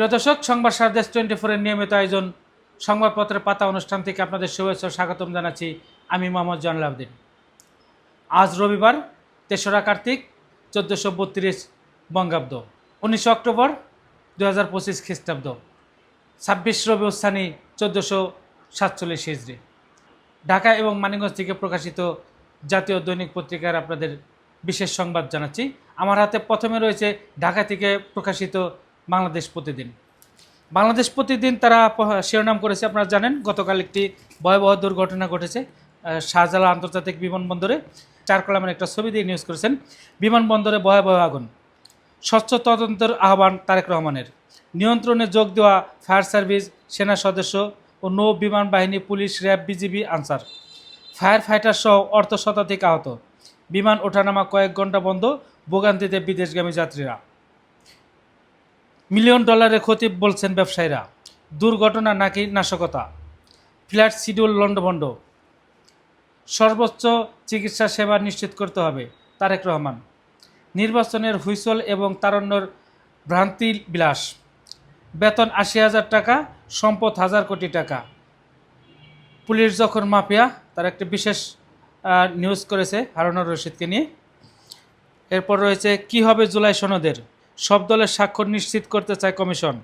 প্রিয় দর্শক, সংবাদ সারদেশ টোয়েন্টি ফোরের নিয়মিত আয়োজন, সংবাদপত্রের পাতা অনুষ্ঠান থেকে আপনাদের শুভেচ্ছা স্বাগতম জানাচ্ছি আমি মোহাম্মদ জানুল আজ রবিবার, তেসরা কার্তিক, চোদ্দোশো বত্রিশ বঙ্গাব্দ। উনিশে অক্টোবর দু হাজার পঁচিশ খ্রিস্টাব্দ। ছাব্বিশ রবি উস্থানি, চোদ্দোশো সাতচল্লিশ হিজড়ি। ঢাকা এবং মানিগঞ্জ থেকে প্রকাশিত জাতীয় দৈনিক পত্রিকার আপনাদের বিশেষ সংবাদ জানাচ্ছি। আমার হাতে প্রথমে রয়েছে ঢাকা থেকে প্রকাশিত বাংলাদেশ প্রতিদিন। বাংলাদেশ প্রতিদিন তারা শিরোনাম করেছে, আপনারা জানেন, গতকাল একটি ভয়াবহ দুর্ঘটনা ঘটেছে শাহজালা আন্তর্জাতিক বিমানবন্দরে। চার কলামের একটা ছবি দিয়ে নিউজ করেছেন, বিমানবন্দরে ভয়াবহ আগুন। স্বচ্ছ তদন্তের আহ্বান তারেক রহমানের। নিয়ন্ত্রণে যোগ দেওয়া ফায়ার সার্ভিস, সেনা সদস্য ও নৌ বিমান বাহিনী, police, RAB, BGB, Ansar. Fire fighter সহ অর্ধ শতাধিক আহত। বিমান ওঠানামা কয়েক ঘণ্টা বন্ধ, ভোগান্তিতে বিদেশগামী যাত্রীরা। মিলিয়ন ডলারের ক্ষতি বলছেন ব্যবসায়ীরা। দুর্ঘটনা নাকি নাশকতা? ফ্ল্যাট শিডিউল লন্ডভন্ড সর্বোচ্চ চিকিৎসা সেবা নিশ্চিত করতে হবে, তারেক রহমান। নির্বাচনের হুইসল এবং তারণ্যর ভ্রান্তি বিলাস। বেতন আশি হাজার টাকা, সম্পদ হাজার কোটি টাকা। পুলিশ যখন মাফিয়া, তার একটা বিশেষ নিউজ করেছে হারুনুর রশিদকে নিয়ে। এরপর রয়েছে, কি হবে জুলাই সনদের? সব দলের স্বাক্ষর নিশ্চিত করতে চায় কমিশন।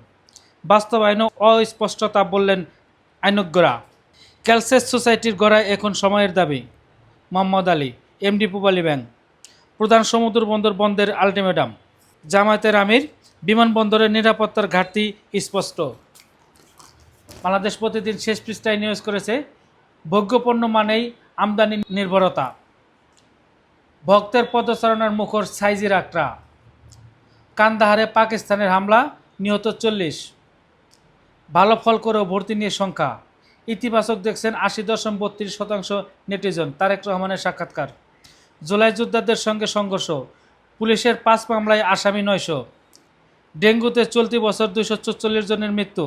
বাস্তবায়নও অস্পষ্টতা বললেন আইনজ্ঞরা। ক্যালসেস সোসাইটির গড়ায় এখন সময়ের দাবি। Mohammad Ali, MD Pubali bank. প্রধান সমুদ্র বন্দর বন্ধের আলটিমেটাম। জামায়াতের আমির, বিমানবন্দরের নিরাপত্তার ঘাটতি স্পষ্ট। বাংলাদেশ প্রতিদিন শেষ পৃষ্ঠায় নিউজ করেছে, ভোগ্যপণ্য মানেই আমদানি নির্ভরতা। ভক্তের পদচারণার মুখর সাইজির আক্রা কান্দাহারে পাকিস্তানের হামলা, নিহত চল্লিশ। ভালো ফল করেও ভর্তি নিয়ে সংখ্যা ইতিবাচক দেখছেন আশি দশম বত্রিশ শতাংশ নেটিজন তারেক রহমানের সাক্ষাৎকার। জুলাই যোদ্ধাদের সঙ্গে সংঘর্ষ। পুলিশের পাঁচ মামলায় আসামি নয়শো। ডেঙ্গুতে চলতি বছর দুইশো চল্লিশ জনের মৃত্যু।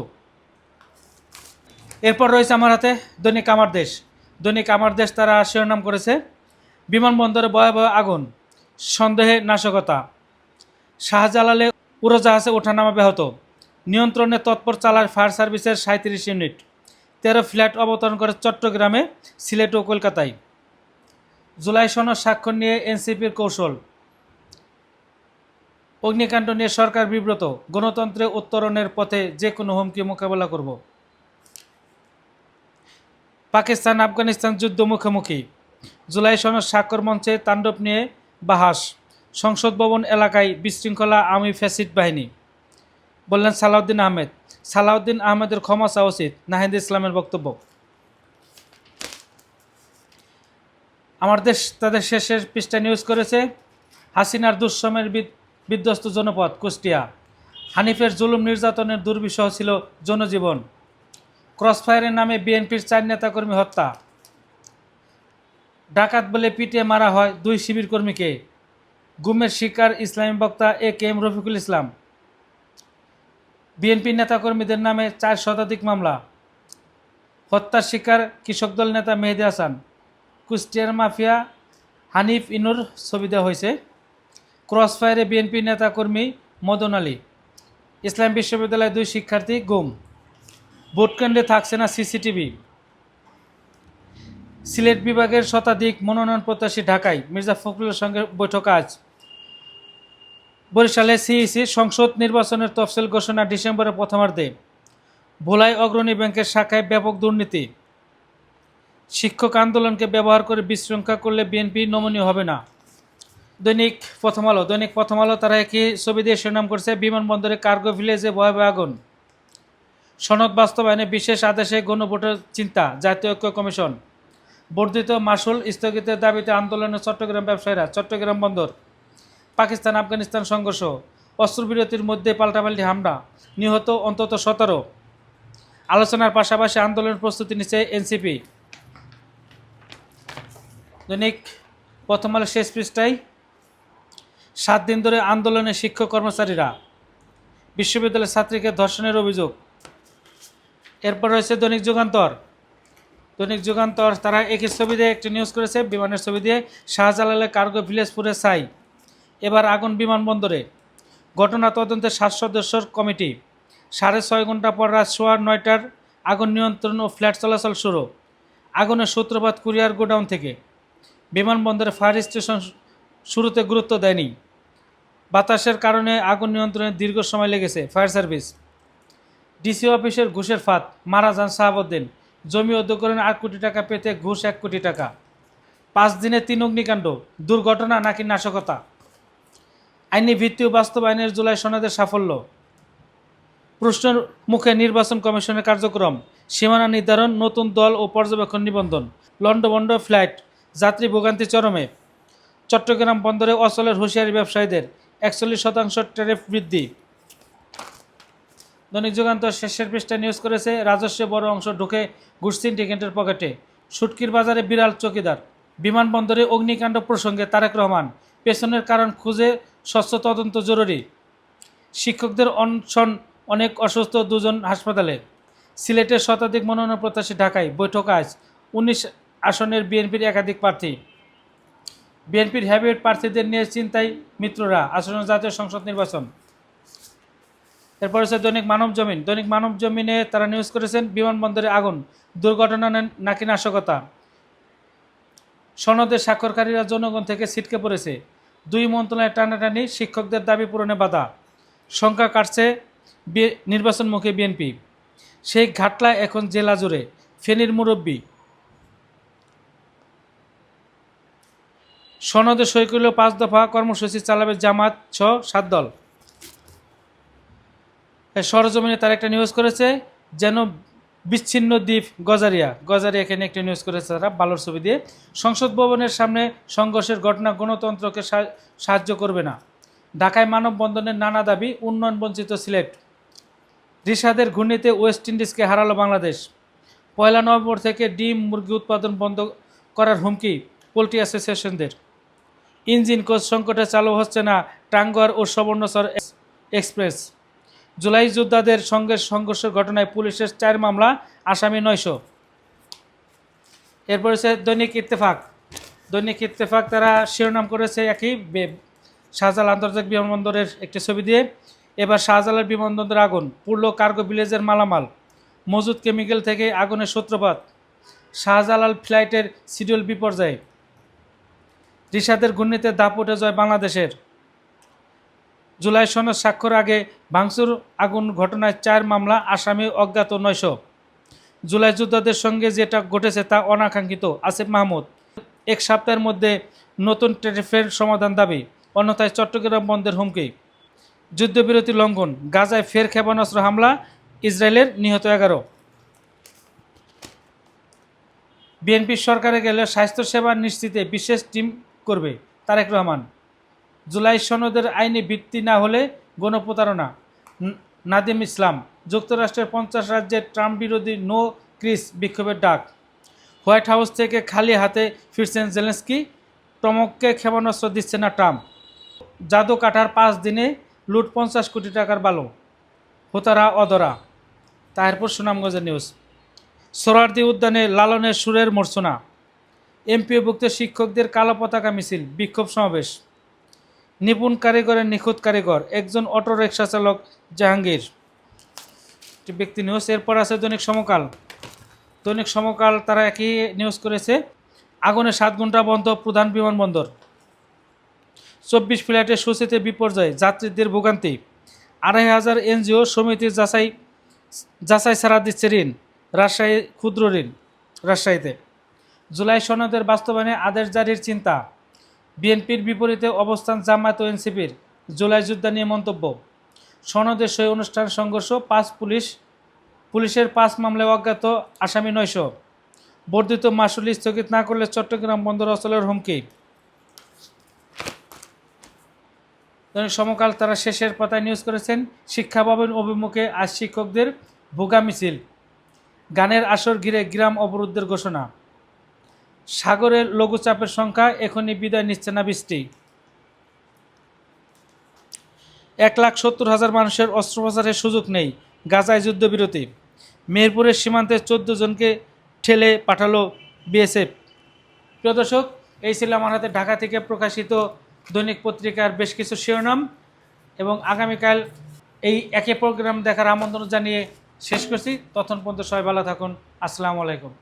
এরপর রয়েছে আমার হাতে দৈনিক আমার দেশ। দৈনিক আমার দেশ তারা শিরোনাম করেছে, বিমানবন্দরে ভয়াবহ আগুন, সন্দেহে নাশকতা। শাহজালালে উড়োজাহাজে ওঠানামা ব্যাহত। নিয়ন্ত্রণে তৎপর চালায় ফায়ার সার্ভিসের সাঁত্রিশ ইউনিট। তেরো ফ্ল্যাট অবতরণ করে চট্টগ্রামে, সিলেট ও কলকাতায়। জুলাই সনদ স্বাক্ষর নিয়ে এনসিপির কৌশল। অগ্নিকাণ্ড নিয়ে সরকার বিব্রত। গণতন্ত্রে উত্তরণের পথে যে কোনো হুমকি মোকাবেলা করব। পাকিস্তান আফগানিস্তান যুদ্ধ মুখোমুখি। জুলাই সনদ স্বাক্ষর মঞ্চে তাণ্ডব নিয়ে বাহাস। সংসদ ভবন এলাকায় বিশৃঙ্খলা আমি ফ্যাসিড বাহিনী। বললেন সালাউদ্দিন আহমেদ। সালাউদ্দিন আহমেদের ক্ষমা চাওয়া উচিত, নাহিদ ইসলামের বক্তব্য। আমার দেশ তাদের শেষের পৃষ্ঠা নিউজ করেছে, হাসিনার দুঃসময়ের বিদ- বিধ্বস্ত জনপদ, কুষ্টিয়া। হানিফের জুলুম নির্যাতনের দুর্বিষহ ছিল জনজীবন। ক্রসফায়ারের নামে বিএনপির চার নেতাকর্মী হত্যা। ডাকাত বলে পিটিয়ে মারা হয় দুই শিবির কর্মীকে। গুমের শিকার ইসলামী বক্তা A K M Rafiqul Islam. BNP নেতাকর্মীদের নামে চার শতাধিক মামলা। হত্যার শিকার কৃষক দল নেতা মেহেদি হাসান। কুষ্টিয়ার মাফিয়া হানিফ ইনুর ছবি দেওয়া হয়েছে। ক্রসফায়ারে বিএনপি নেতাকর্মী মদন আলী। ইসলাম বিশ্ববিদ্যালয়ের দুই শিক্ষার্থী গুম। ভোটকেন্দ্রে থাকছে না সিসিটিভি। সিলেট বিভাগের শতাধিক মনোনয়ন প্রত্যাশী ঢাকায় মির্জা ফখরুলের সঙ্গে বৈঠক আজ। বরিশালে সিইসি সংসদ নির্বাচনের তফসিল ঘোষণা ডিসেম্বরের প্রথমার্ধে। ভোলাই অগ্রণী ব্যাংকের শাখায় ব্যাপক দুর্নীতি। শিক্ষক আন্দোলনকে ব্যবহার করে বিশৃঙ্খলা করলে বিএনপি নমনীয় হবে না। দৈনিক প্রথম আলো, দৈনিক প্রথম আলো তারা একই ছবি দিয়ে শিরোনাম করছে, বিমানবন্দরে কার্গো ভিলেজে ভয়াবহ আগুন। সনদ বাস্তবায়নে বিশেষ আদেশে গণভোটের চিন্তা, জাতীয় ঐক্য কমিশন। বর্ধিত মাসুল স্থগিতের দাবিতে আন্দোলনে চট্টগ্রাম ব্যবসায়ীরা, চট্টগ্রাম বন্দর পাকিস্তান আফগানিস্তান সংঘর্ষ, অস্ত্রবিরতির মধ্যে পাল্টাপাল্টি হামলা, নিহত অন্তত সতেরো। আলোচনার পাশাপাশি আন্দোলনের প্রস্তুতি নিচ্ছে এনসিপি। দৈনিক প্রথম আলো শেষ পৃষ্ঠায়, সাত দিন ধরে আন্দোলনে শিক্ষক কর্মচারীরা, বিশ্ববিদ্যালয়ের ছাত্রীকে ধর্ষণের অভিযোগ। এরপর রয়েছে দৈনিক যুগান্তর। দৈনিক যুগান্তর, তারা একই ছবি দিয়ে একটি নিউজ করেছে, বিমানের ছবি দিয়ে শাহজালালে কার্গো ভিলেজপুরে সাই এবার আগুন বিমানবন্দরে। ঘটনা তদন্তে সাত সদস্যর কমিটি। সাড়ে ছয় ঘণ্টা পর রাত সোয়া নয়টার আগুন নিয়ন্ত্রণ ও ফ্ল্যাট চলাচল শুরু। আগুনের সূত্রপাত কুরিয়ার গোডাউন থেকে। বিমানবন্দরে ফায়ার স্টেশন শুরুতে গুরুত্ব দেয়নি। বাতাসের কারণে আগুন নিয়ন্ত্রণে দীর্ঘ সময় লেগেছে ফায়ার সার্ভিস। ডিসি অফিসের ঘুষের ফাঁদ, মারা যান শাহাবুদ্দিন। জমি অধিগ্রহণ আট কোটি টাকা পেতে ঘুষ এক কোটি টাকা। পাঁচ দিনে তিন অগ্নিকাণ্ড, দুর্ঘটনা নাকি নাশকতা? আইনি ভিত্তি বাস্তবায়নের জুলাই সনদের সাফল্য। প্রশ্নের মুখে নির্বাচন কমিশনের কার্যক্রম, সীমানা নির্ধারণ, নতুন দল ও পর্যবেক্ষণ নিবন্ধন লন্ডভন্ড ফ্লাইট, যাত্রী ভোগান্তি চরমে, চট্টগ্রাম বন্দরে অচলের হুঁশিয়ারি ব্যবসায়ীদের একচল্লিশ শতাংশ ট্যারিফ বৃদ্ধি। দৈনিক যুগান্তর শেষের পৃষ্ঠায় নিউজ করেছে, রাজস্বে বড় অংশ ঢুকে ঘুষ সিন্ডিকেটের পকেটে। সুটকির বাজারে বিড়াল চকিদার। বিমানবন্দরে অগ্নিকাণ্ড প্রসঙ্গে তারেক রহমান, পেছনের কারণ খুঁজে স্বচ্ছ তদন্ত জরুরি। শিক্ষকদের অনশন, অনেক অসুস্থ দুজন হাসপাতালে। সিলেটের শতাধিক মনোনয়ন প্রত্যাশী ঢাকায় বৈঠক আজ, উনিশ আসনের বিএনপির একাধিক প্রার্থী। বিএনপির হ্যাবিট প্রার্থীদের নিয়ে চিন্তায় মিত্ররা, আসন্ন জাতীয় সংসদ নির্বাচন। এরপর হচ্ছে দৈনিক মানব জমিন। দৈনিক মানব জমিনে তারা নিউজ করেছেন, বিমানবন্দরে আগুন, দুর্ঘটনা নাকি নাশকতা। সনদের স্বাক্ষরকারীরা জনগণ থেকে ছিটকে পড়েছে। দুই মন্ত্রণালয়ের টানাটানি, শিক্ষকদের দাবি পূরণে বাধা। সংখ্যা কাটছে নির্বাচনমুখী বিএনপি। সেই ঘাটলা এখন জেলা জুড়ে, ফেনীর মুরব্বী। সনদে সই করল পাঁচ দফা কর্মসূচি চালাবে জামাত ছ, সাত দল। সরজমিনে তার একটা নিউজ করেছে, যেন বিচ্ছিন্ন দ্বীপ গজারিয়া। গজারিয়া এখানে একটি নিউজ করেছে তারা, বালোর ছবি দিয়ে। সংসদ ভবনের সামনে সংঘর্ষের ঘটনা গণতন্ত্রকে সাহায্য করবে না। ঢাকায় মানববন্ধনের নানা দাবি উন্নয়ন বঞ্চিত সিলেট রিশাদের ঘূর্ণিতে ওয়েস্ট ইন্ডিজকে হারালো বাংলাদেশ। পয়লা নভেম্বর থেকে ডিম মুরগি উৎপাদন বন্ধ করার হুমকি, পোলট্রি অ্যাসোসিয়েশনদের। ইঞ্জিন কোচ সংকটে চালু হচ্ছে না টাঙ্গর ও সুবর্ণচর এক্স- এক্সপ্রেস। জুলাই যোদ্ধাদের সঙ্গে সংঘর্ষের ঘটনায় পুলিশের চার মামলা, আসামি নয়শো। এরপর হচ্ছে দৈনিক ইত্তেফাক। দৈনিক ইত্তেফাক তারা শিরোনাম করেছে একই শাহজালাল আন্তর্জাতিক বিমানবন্দরের একটি ছবি দিয়ে। এবার শাহজালাল বিমানবন্দরে আগুন, পুরল কার্গো ভিলেজের মালামাল, মজুদ কেমিক্যাল থেকে আগুনের সূত্রপাত, শাহজালাল ফ্লাইটের শিডিউল বিপর্যয়, রিশাদের ঘূর্ণিতে দাপটে জয় বাংলাদেশের। জুলাই সনদ স্বাক্ষর আগে ভাঙচুর আগুন ঘটনায় চার মামলা, আসামি অজ্ঞাত নয়শো। জুলাই যোদ্ধাদের সঙ্গে যেটা ঘটেছে তা অনাকাঙ্ক্ষিত, আসিফ মাহমুদ। এক সপ্তাহের মধ্যে নতুন টেরিফের সমাধান দাবি, অন্যথায় চট্টগ্রাম বন্ধের হুমকি। যুদ্ধবিরতি লঙ্ঘন, গাজায় ফের ক্ষেপণাস্ত্র হামলা, ইসরায়েলের নিহত এগারো। বিএনপি সরকারে গেলে স্বাস্থ্যসেবা নিশ্চিতে বিশেষ টিম করবে তারেক রহমান। জুলাই সনদের আইনি ভিত্তি না হলে গণপ্রতারণা। নাদিম ইসলাম, যুক্তরাষ্ট্রের পঞ্চাশ রাজ্যের ট্রাম্প বিরোধী নো ক্রিস বিক্ষোভের ডাক। হোয়াইট হাউস থেকে খালি হাতে ফিরছেন জেলেন্সকি, টমককে ক্ষেপণাস্ত্র দিচ্ছে না ট্রাম্প। জাদু কাটার পাঁচ দিনে লুট পঞ্চাশ কোটি টাকার বালো। হোতারা অদরা তারপর সুনামগঞ্জের নিউজ। সোরারদি উদ্যানে লালনের সুরের মর্চনা এমপিওভুক্ত শিক্ষকদের কালো পতাকা মিছিল, বিক্ষোভ সমাবেশ। নিপুণ কারিগরের নিখুঁত কারিগর, একজন অটো রিক্সা চালক, জাহাঙ্গীর। ব্যক্তি নিউজ এরপর আছে দৈনিক সমকাল। দৈনিক সমকাল তারা একই নিউজ করেছে, আগুনে সাত ঘণ্টা বন্ধ প্রধান বিমানবন্দর। চব্বিশ ফ্ল্যাটের সূচিতে বিপর্যয়, যাত্রীদের ভোগান্তি। আড়াই হাজার এনজিও সমিতির যাচাই যাচাই ছাড়া দিচ্ছে ঋণ, রাজশাহী ক্ষুদ্র ঋণ, রাজশাহীতে। জুলাই সনদের বাস্তবায়নে আদেশ জারির চিন্তা। বিএনপির বিপরীতে অবস্থান জামায়াত ও এনসিপির। জুলাই যুদ্ধ নিয়ে মন্তব্য। সনদের সই অনুষ্ঠান সংঘর্ষ, পাঁচ পুলিশ, পুলিশের পাঁচ মামলায় অজ্ঞাত আসামি নয়শো। বর্ধিত মাসুল স্থগিত না করলে চট্টগ্রাম বন্দর অচলের হুমকি। সমকাল তারা শেষের পাতায় নিউজ করেছেন, শিক্ষা ভবন অভিমুখে আজ শিক্ষকদের ভোগা মিছিল। গানের আসর ঘিরে গ্রাম অবরোধের ঘোষণা। সাগরের লঘুচাপের সংখ্যা এখনই বিদায় নিচ্ছে না বৃষ্টি। এক লাখ সত্তর হাজার মানুষের অস্ত্রোপচারের সুযোগ নেই গাজায় যুদ্ধবিরতি। মেহেরপুরের সীমান্তে চোদ্দ জনকে ঠেলে পাঠালো বিএসএফ। প্রিয় দর্শক, এই ছিল আমার হাতে ঢাকা থেকে প্রকাশিত দৈনিক পত্রিকার বেশ কিছু শিরোনাম এবং আগামীকাল এই একে প্রোগ্রাম দেখার আমন্ত্রণ জানিয়ে শেষ করছি। তখন পর্যন্ত সবাই ভালো থাকুন। আসসালামু আলাইকুম।